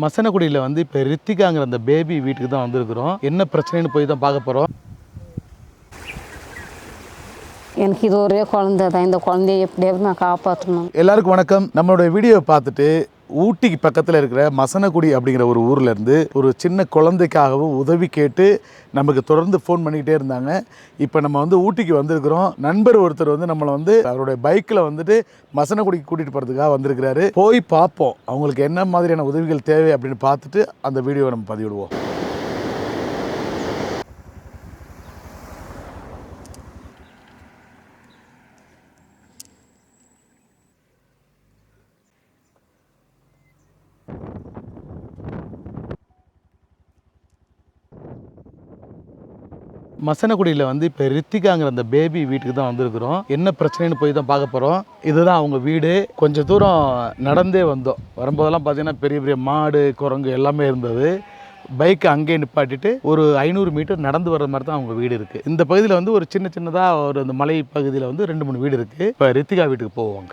மசனகுடியில் வந்து இப்போ ரித்திகாங்கிற அந்த பேபி வீட்டுக்கு தான் வந்திருக்கிறோம். என்ன பிரச்சனைன்னு போய் தான் பார்க்க போகிறோம் எனக்கு இது ஒரே குழந்தை தான் இந்த குழந்தைய எப்படியாவது நான் காப்பாற்றணும் எல்லாருக்கும் வணக்கம். நம்மளுடைய வீடியோவை பார்த்துட்டு ஊட்டிக்கு பக்கத்தில் இருக்கிற மசனகுடி அப்படிங்கிற ஒரு ஊர்லேருந்து ஒரு சின்ன குழந்தைக்காகவும் உதவி கேட்டு நமக்கு தொடர்ந்து ஃபோன் பண்ணிக்கிட்டே இருந்தாங்க. இப்போ நம்ம வந்து ஊட்டிக்கு வந்திருக்கிறோம். நண்பர் ஒருத்தர் வந்து நம்மளை வந்து அவருடைய பைக்கில் வந்துட்டு மசனகுடிக்கு கூட்டிகிட்டு போகிறதுக்காக வந்திருக்கிறாரு. போய் பார்ப்போம். அவங்களுக்கு என்ன மாதிரியான உதவிகள் தேவை அப்படின்னு பார்த்துட்டு அந்த வீடியோவை நம்ம பதிவிடுவோம். மசனகுடியில் வந்து இப்போ ரித்திகாங்கிற அந்த பேபி வீட்டுக்கு தான் வந்திருக்கிறோம். என்ன பிரச்சனைன்னு போய் தான் பார்க்க போகிறோம் இதுதான் அவங்க வீடு. கொஞ்சம் தூரம் நடந்தே வந்தோம். வரும்போதெல்லாம் பார்த்தீங்கன்னா பெரிய பெரிய மாடு குரங்கு எல்லாமே இருந்தது. பைக்கை அங்கேயே நிப்பாட்டிட்டு ஒரு ஐநூறு மீட்டர் நடந்து வர்ற மாதிரி தான் அவங்க வீடு இருக்குது இந்த பகுதியில் வந்து ஒரு சின்ன சின்னதாக ஒரு அந்த மலை பகுதியில் வந்து ரெண்டு மூணு வீடு இருக்குது இப்போ ரித்திகா வீட்டுக்கு போவாங்க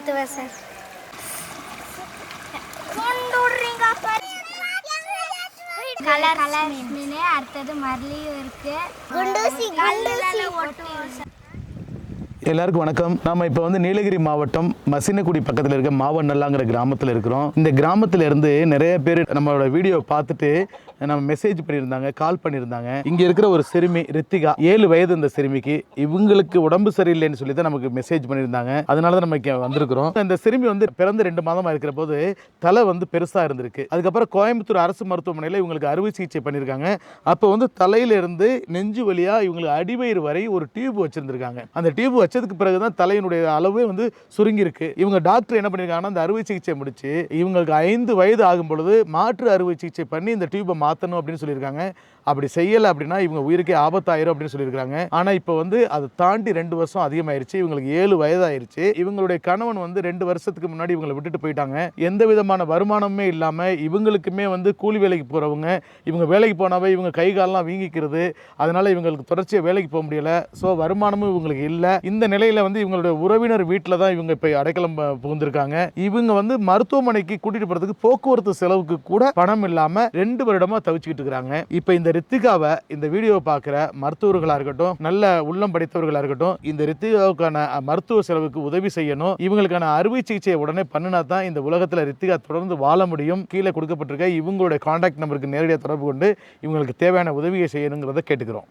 விட்டுவேன் சார். கலர் கலர் மீன். அடுத்தது மரளியும் இருக்கு. குண்டூசி குண்டூசி. ஒட்டு எல்லாருக்கும் வணக்கம். நாம இப்போ வந்து நீலகிரி மாவட்டம் மசினக்குடி பக்கத்தில் இருக்க மாவநல்லாங்கிற கிராமத்தில் இருக்கிறோம். இந்த கிராமத்துல இருந்து நிறைய பேர் நம்மளோட வீடியோ பார்த்துட்டு நம்ம மெசேஜ் பண்ணியிருந்தாங்க கால் பண்ணியிருந்தாங்க. இங்கே இருக்கிற ஒரு சிறுமி ரித்திகா ஏழு வயது இந்த சிறுமிக்கு இவங்களுக்கு உடம்பு சரியில்லைன்னு சொல்லி தான் நமக்கு மெசேஜ் பண்ணியிருந்தாங்க. அதனால தான் நம்ம இங்கே வந்திருக்கிறோம். இந்த சிறுமி வந்து பிறந்து ரெண்டு மாதமாக இருக்கிற போது தலை வந்து பெருசாக இருந்திருக்கு. அதுக்கப்புறம் கோயம்புத்தூர் அரசு மருத்துவமனையில் இவங்களுக்கு அறுவை சிகிச்சை பண்ணியிருக்காங்க. அப்போ வந்து தலையிலிருந்து நெஞ்சு வழியா இவங்களுக்கு அடிவயிறு வரை ஒரு டியூப் வச்சிருந்திருக்காங்க. அந்த டியூப் வச்சதுக்கு பிறகு தான் தலையினுடைய அளவே வந்து சுருங்கியிருக்கு. இவங்க டாக்டர் என்ன பண்ணியிருக்காங்கன்னா அந்த அறுவை சிகிச்சை முடிச்சு இவங்களுக்கு ஐந்து வயது ஆகும் பொழுது மாற்று அறுவை சிகிச்சை பண்ணி இந்த டியூபை மாற்றணும் அப்படின்னு சொல்லியிருக்காங்க. அப்படி செய்யலை அப்படின்னா இவங்க உயிருக்கே ஆபத்தாயிரும் அப்படின்னு சொல்லியிருக்காங்க. ஆனால் இப்போ வந்து அதை தாண்டி ரெண்டு வருஷம் அதிகமாயிருச்சு. இவங்களுக்கு ஏழு வயதாயிருச்சு. இவங்களுடைய கணவன் வந்து ரெண்டு வருஷத்துக்கு முன்னாடி இவங்களை விட்டுட்டு போயிட்டாங்க. எந்த விதமான வருமானமே இல்லாமல் இவங்களுக்குமே வந்து கூலி வேலைக்கு போகிறவங்க இவங்க வேலைக்கு போனாவே இவங்க கை காலெல்லாம் வீங்கிக்கிறது. அதனால இவங்களுக்கு தொடர்ச்சியாக வேலைக்கு போக முடியலை. ஸோ வருமானமும் இவங்களுக்கு இல்லை. இந்த இந்த நிலையில் வந்து இவங்களுடைய உறவினர் வீட்டில் தான் இவங்க இப்போ அடைக்கலம் புகுந்திருக்காங்க. இவங்க வந்து மருத்துவமனைக்கு கூட்டிட்டு போகிறதுக்கு போக்குவரத்து செலவுக்கு கூட பணம் இல்லாமல் ரெண்டு வருடமாக தவிச்சுக்கிட்டு இருக்கிறாங்க இப்போ இந்த ரித்திகாவை இந்த வீடியோவை பார்க்குற மருத்துவர்களாக இருக்கட்டும் நல்ல உள்ளம் படைத்தவர்களாக இருக்கட்டும் இந்த ரித்திகாவுக்கான மருத்துவ செலவுக்கு உதவி செய்யணும். இவங்களுக்கான அறுவை சிகிச்சையை உடனே பண்ணினா தான் இந்த உலகத்தில் ரித்திகா தொடர்ந்து வாழ முடியும். கீழே கொடுக்கப்பட்டிருக்க இவங்களுடைய காண்டாக்ட் நம்பருக்கு நேரடியாக தொடர்பு கொண்டு இவங்களுக்கு தேவையான உதவியை செய்யணுங்கிறத கேட்டுக்கிறோம்.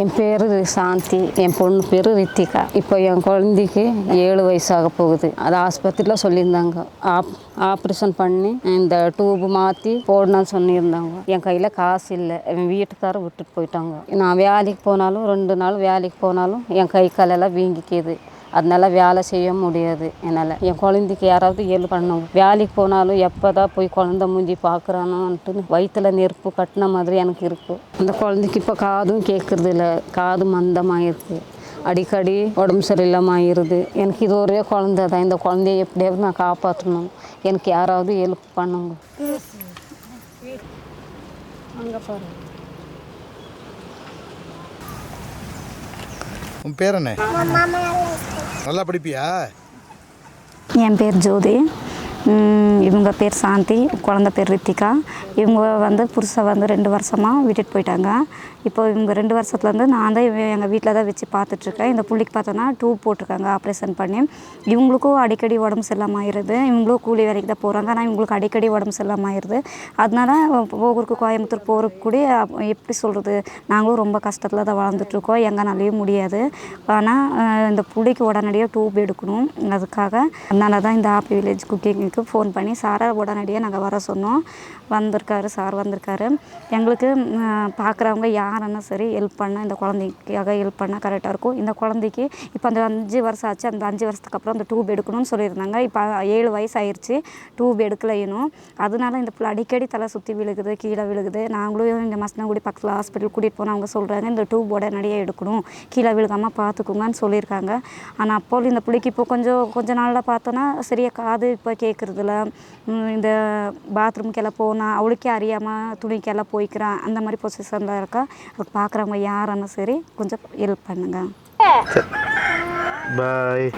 என் பேர் சாந்தி என் பொண்ணு பேர் ரித்திகா. இப்போ என் குழந்தைக்கு ஏழு வயசாக போகுது. அது ஆஸ்பத்திரியில் சொல்லியிருந்தாங்க. ஆப் ஆப்ரேஷன் பண்ணி இந்த டியூப் மாற்றி போடணும்னு சொல்லியிருந்தாங்க. என் கையில் காசு இல்லை. என் வீட்டுக்காரர் விட்டுட்டு போயிட்டாங்க. நான் வேலைக்கு போனாலும் ரெண்டு நாள் வேலைக்கு போனாலும் என் கை காலெல்லாம் வீங்கிக்கிது. அதனால வேலை செய்ய முடியாது. என்னால். என் குழந்தைக்கு யாராவது ஹெல்ப் பண்ணணும். வேலைக்கு போனாலும் எப்போ தான் போய் குழந்த மூஞ்சி பார்க்குறானோன்ட்டு வயிற்றுல நெருப்பு கட்டின மாதிரி எனக்கு இருக்குது அந்த குழந்தைக்கு இப்போ காதும் கேட்குறது இல்லை காது மந்தமாக இருக்குது அடிக்கடி உடம்பு சரியில்லாமல் ஆயிடுது எனக்கு இது ஒரே குழந்தை தான். இந்த குழந்தைய எப்படியாவது நான் காப்பாற்றணும் எனக்கு யாராவது ஹெல்ப் பண்ணுங்க. அங்கே உன் பேர் என்ன? நல்லா படிப்பியா? என் பேர் ஜோதி. இவங்க பேர் சாந்தி குழந்த பேர் ரித்திகா. இவங்க வந்து புருஷை வந்து ரெண்டு வருஷமாக விட்டுட்டு போயிட்டாங்க. இப்போ இவங்க ரெண்டு வருஷத்துலேருந்து நான் தான் எங்கள் வீட்டில் தான் வச்சு பார்த்துட்ருக்கேன். இந்த புள்ளிக்கு பார்த்தோன்னா டியூப் போட்டிருக்காங்க ஆப்ரேஷன் பண்ணி. இவங்களுக்கும் அடிக்கடி உடம்பு சரியில்லாமல் ஆயிடுது இவங்களும் கூலி வேலைக்கு தான் போகிறாங்க ஆனால் இவங்களுக்கு அடிக்கடி உடம்பு சரியில்லாமல் ஆயிடுது அதனால போகிறதுக்கு கோயம்புத்தூர் போகிறக்கு கூட எப்படி சொல்கிறது நாங்களும் ரொம்ப கஷ்டத்தில் தான் வாழ்ந்துட்டுருக்கோம் எங்கனாலையும் முடியாது. ஆனால் இந்த புள்ளிக்கு உடனடியாக டியூப் எடுக்கணும். அதுக்காக அதனால தான் இந்த ஹாப்பி வில்லேஜ் சாருக்கு ஃபோன் பண்ணி சாரை உடனடியாக நாங்கள் வர சொன்னோம். வந்திருக்காரு சார் வந்திருக்காரு. எங்களுக்கு பார்க்குறவங்க யாருன்னா சரி ஹெல்ப் பண்ண. இந்த குழந்தைக்காக ஹெல்ப் பண்ணால் கரெக்டாக இருக்கும். இந்த குழந்தைக்கு இப்போ அந்த அஞ்சு வருஷம் ஆச்சு. அந்த அஞ்சு வருஷத்துக்கு அப்புறம் அந்த டியூப் எடுக்கணும்னு சொல்லியிருந்தாங்க. இப்போ ஏழு வயசு ஆயிடுச்சு டியூப் எடுக்கல இன்னும். அதனால இந்த பிள்ளை அடிக்கடி தலை சுற்றி விழுகுது கீழே விழுகுது. நாங்களும் இந்த மசனகுடி பக்கத்தில் ஹாஸ்பிட்டல் கூட்டிகிட்டு போனால் அவங்க சொல்கிறாங்க இந்த டியூப் உடனடியாக எடுக்கணும். கீழே விழுகாமல் பார்த்துக்குங்கன்னு சொல்லியிருக்காங்க. ஆனால் அப்போ இந்த பிள்ளைக்கு இப்போ கொஞ்சம் கொஞ்ச நாளில் பார்த்தோன்னா சரியாக காது இப்போ துவைக்கிறதுல இந்த பாத்ரூம்க்கெல்லாம் போனால் அவளுக்கே அறியாமல் துணிக்கெல்லாம் போய்க்கிறான் அந்த மாதிரி பொசிஷனில் இருக்கா? அதுக்கு பார்க்குறவங்க யாருன்னு சரி கொஞ்சம் ஹெல்ப் பண்ணுங்கள் பாய்